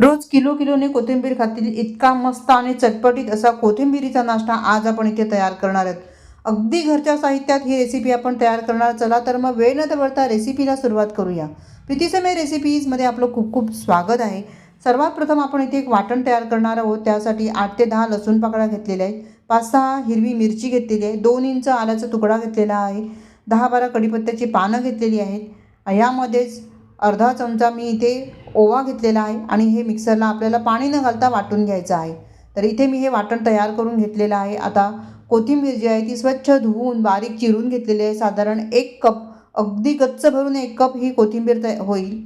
रोज kilo किलोने कोथिंबीर खातील इतका मस्त आणि चटपटीत असा कोथिंबीरीचा नाश्ता आज आपण इथे तयार करणार आहोत. अगदी घरच्या साहित्यात ही रेसिपी आपण तयार करणार चला तर मग वेळ न दवळता रेसिपीला सुरुवात करूया. प्रीतीसमय रेसिपीजमध्ये आपलं खूप खूप स्वागत आहे. सर्वात प्रथम आपण इथे एक वाटण तयार करणार आहोत त्यासाठी आठ ते दहा लसूण पाकळ्या घेतलेल्या आहेत पाच सहा हिरवी मिरची घेतलेली आहे दोन इंच आल्याचा तुकडा घेतलेला आहे दहा बारा कढीपत्त्याची पानं घेतलेली आहेत. यामध्येच अर्धा चमचा मी इथे ओवा घेतलेला आहे आणि हे मिक्सरला आपल्याला पाणी न घालता वाटून घ्यायचं आहे. तर इथे मी हे वाटण तयार करून घेतलेलं आहे. आता कोथिंबीर जी आहे ती स्वच्छ धुवून बारीक चिरून घेतलेली आहे. साधारण एक कप अगदी गच्च भरून एक कप ही कोथिंबीर तया होईल.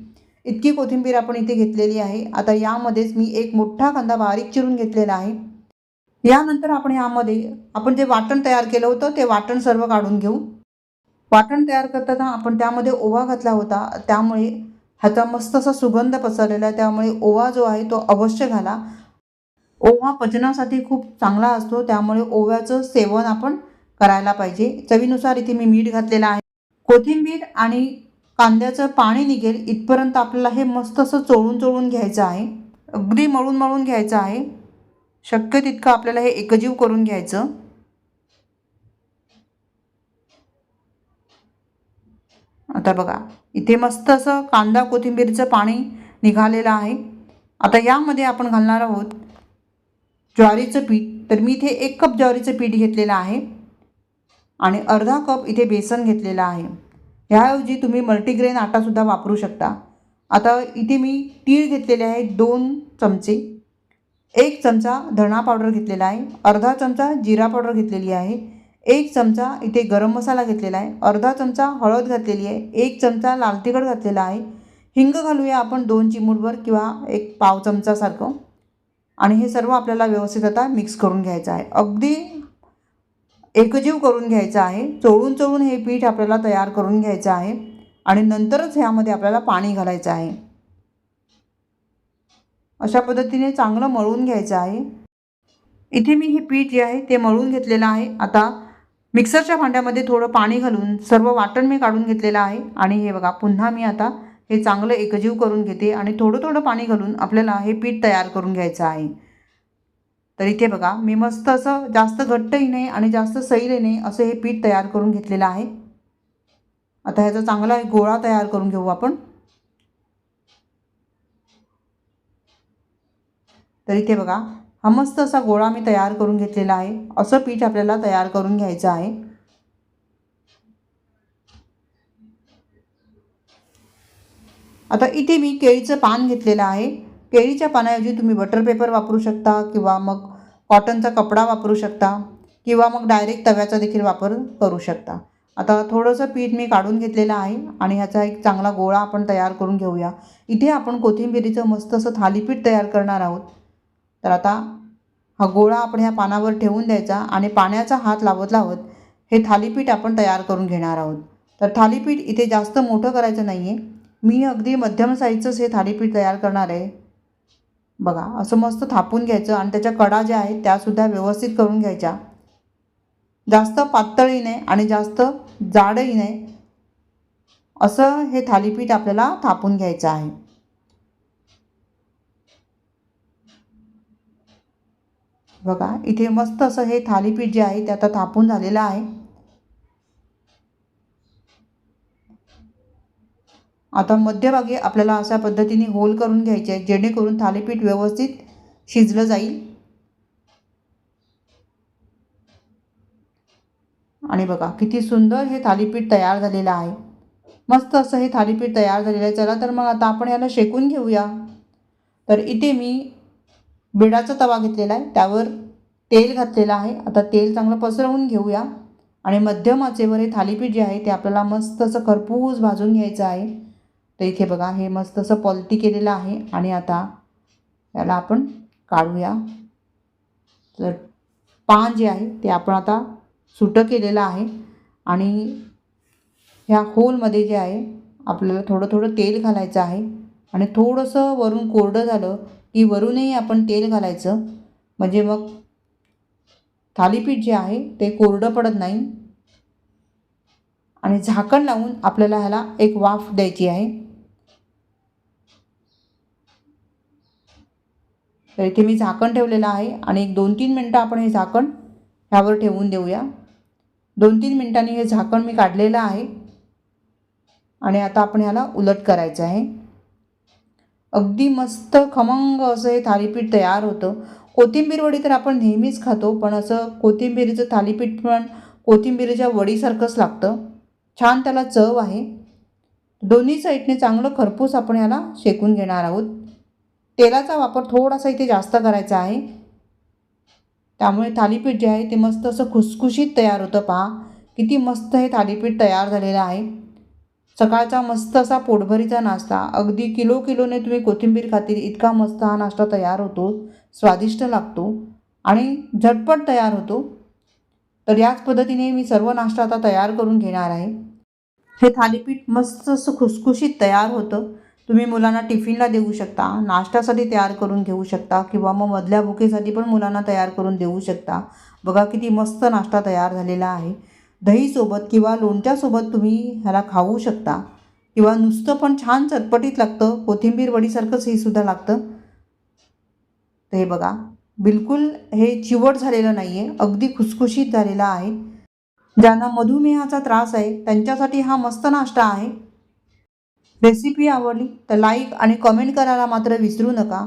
इतकी कोथिंबीर आपण इथे घेतलेली आहे. आता यामध्येच मी एक मोठा कांदा बारीक चिरून घेतलेला आहे. यानंतर आपण यामध्ये आपण जे वाटण तयार केलं होतं ते वाटण सर्व काढून घेऊ. वाटण तयार करताना आपण त्यामध्ये ओवा घातला होता. त्यामुळे ह्याचा मस्त असा सुगंध पसरलेला आहे. त्यामुळे ओवा जो आहे तो अवश्य घाला. ओवा पचनासाठी खूप चांगला असतो. त्यामुळे ओव्याचं सेवन आपण करायला पाहिजे. चवीनुसार इथे मी मीठ घातलेलं आहे. कोथिंबीर आणि कांद्याचं पाणी निघेल. इथपर्यंत आपल्याला हे मस्त असं चोळून चोळून घ्यायचं आहे. अगदी मळून मळून घ्यायचं आहे. शक्य तितकं आपल्याला हे एकजीव करून घ्यायचं. आता बघा इथे मस्त असं कांदा कोथिंबीरचं पाणी निघालेलं आहे. आता यामध्ये आपण घालणार आहोत ज्वारीचं पीठ. तर मी इथे एक कप ज्वारीचं पीठ घेतलेलं आहे आणि अर्धा कप इथे बेसन घेतलेलं आहे. ह्याऐवजी तुम्ही मल्टीग्रेन आटासुद्धा वापरू शकता. आता इथे मी तीळ घेतलेले आहे दोन चमचे. एक चमचा धणा पावडर घेतलेला आहे. अर्धा चमचा जिरा पावडर घेतलेली आहे. एक चमचा इथे गरम मसाला घेतलेला आहे. अर्धा चमचा हळद घातलेली आहे. एक चमचा लाल तिखट घातलेला आहे. हिंग घालूया आपण दोन चिमूटभर किंवा एक पाव चमचासारखं आणि हे सर्व आपल्याला व्यवस्थित आता मिक्स करून घ्यायचं आहे. अगदी एकजीव करून घ्यायचं आहे. चोळून चोळून हे पीठ आपल्याला तयार करून घ्यायचं आहे. आणि नंतरच ह्यामध्ये आपल्याला पाणी घालायचं आहे. अशा पद्धतीने चांगलं मळून घ्यायचं आहे. इथे मी हे पीठ जे आहे ते मळून घेतलेलं आहे. आता मिक्सरच्या भांड्यामध्ये थोडं पाणी घालून सर्व वाटण मी काढून घेतलेलं आहे. आणि हे बघा पुन्हा मी आता हे चांगलं एकजीव करून घेते आणि थोडं थोडं पाणी घालून आपल्याला हे पीठ तयार करून घ्यायचं आहे. तर इथे बघा मी मस्त असं जास्त घट्टही नाही आणि जास्त सैलही नाही असं हे पीठ तयार करून घेतलेलं आहे. आता ह्याचा चांगला एक गोळा तयार करून घेऊ आपण. तर इथे बघा हा मस्त असा गोळा मी तयार करून घेतलेला आहे. असं पीठ आपल्याला तयार करून घ्यायचं आहे. आता इथे मी केळीचं पान घेतलेलं आहे. केळीच्या पानाऐवजी तुम्ही बटर पेपर वापरू शकता किंवा मग कॉटनचा कपडा वापरू शकता किंवा मग डायरेक्ट तव्याचा देखील वापर करू शकता. आता थोडंसं पीठ मी काढून घेतलेलं आहे आणि ह्याचा एक चांगला गोळा आपण तयार करून घेऊया. इथे आपण कोथिंबिरीचं मस्त असं थालीपीठ तयार करणार आहोत. तर आता हा गोळा आपण ह्या पानावर ठेवून द्यायचा आणि पाण्याचा हात लावत लावत हे थालीपीठ आपण तयार करून घेणार आहोत. तर थालीपीठ इथे जास्त मोठं करायचं नाही आहे मी अगदी मध्यम साईजचंच हे थालीपीठ तयार करणार आहे. बघा असं मस्त थापून घ्यायचं आणि त्याच्या कडा ज्या आहेत त्यासुद्धा व्यवस्थित करून घ्यायच्या. जास्त पातळही नाही आणि जास्त जाडही नाही. असं हे थालीपीठ आपल्याला थापून घ्यायचं आहे. बघा इथे मस्त असं हे थालीपीठ जे आहे ते आता थापून झालेलं आहे. आता मध्यभागी आपल्याला अशा पद्धतीने होल करून घ्यायचे आहे जेणेकरून थालीपीठ व्यवस्थित शिजलं जाईल. आणि बघा किती सुंदर हे थालीपीठ तयार झालेलं आहे. मस्त असं हे थालीपीठ तयार झालेलं आहे. चला तर मग आता आपण याला शेकून घेऊया. तर इथे मी बिडाचा तवा घेतलेला आहे. त्यावर तेल घातलेलं आहे. आता तेल चांगलं पसरवून घेऊया. आणि मध्यम आचेवर हे थालीपीठ जे आहे ते आपल्याला मस्त असं खरपूस भाजून घ्यायचं आहे. तर इथे बघा हे मस्त असं पलटी केलेलं आहे. आणि आता याला आपण काढूया. तर पान जे आहे ते आपण आता सुटं केलेलं आहे. आणि ह्या होलमध्ये जे आहे आपल्याला थोडं थोडं तेल घालायचं आहे. आणि थोडंसं वरून कोरडं झालं की वरूनही आपण तेल घालायचं. म्हणजे मग थालीपीठ जे आहे ते कोरडं पडत नाही. आणि झाकण लावून आपल्याला ह्याला एक वाफ द्यायची आहे. तर इथे मी झाकण ठेवलेलं आहे आणि एक दोन तीन मिनटं आपण हे झाकण ह्यावर ठेवून देऊया. दोन तीन मिनटांनी हे झाकण मी काढलेलं आहे. आणि आता आपण ह्याला उलट करायचं आहे. अगदी मस्त खमंग असं हे थालीपीठ तयार होतं. कोथिंबीर वडी तर आपण नेहमीच खातो पण असं कोथिंबीरीचं थालीपीठ पण कोथिंबीरीच्या वडीसारखंच लागतं. छान त्याला चव आहे. दोन्ही साईडने चांगलं खरपूस आपण याला शेकून घेणार आहोत. तेलाचा वापर थोडासा इथे जास्त करायचा आहे. त्यामुळे थालीपीठ जे आहे ते मस्त असं खुसखुशीत तयार होतं. पहा किती मस्त हे थालीपीठ तयार झालेलं आहे. सकाळचा मस्त असा पोटभरीचा नाश्ता. अगदी किलो किलोने तुम्ही कोथिंबीर खातील इतका मस्त हा नाश्ता तयार होतो. स्वादिष्ट लागतो. आणि झटपट तयार होतो. तर याच पद्धतीने मी सर्व नाश्ता आता तयार करून घेणार आहे. हे थालीपीठ मस्त असं खुसखुशीत तयार होतं. तुम्ही मुलांना टिफिनला देऊ शकता. नाश्त्यासाठी तयार करून घेऊ शकता. किंवा मग मधल्या भुकेसाठी पण मुलांना तयार करून देऊ शकता. बघा किती मस्त नाश्ता तयार झालेला आहे. दहीसोबत किंवा लोणच्यासोबत तुम्ही ह्याला खाऊ शकता. किंवा नुसतं पण छान चटपटीत लागतं. कोथिंबीर वडीसारखंच हे सुद्धा लागतं. तर हे बघा. बिलकुल हे चिवट झालेलं नाही आहे अगदी खुसखुशीत झालेलं आहे. ज्यांना मधुमेहाचा त्रास आहे त्यांच्यासाठी हा मस्त नाश्ता आहे. रेसिपी आवडली तर लाईक आणि कमेंट करायला मात्र विसरू नका.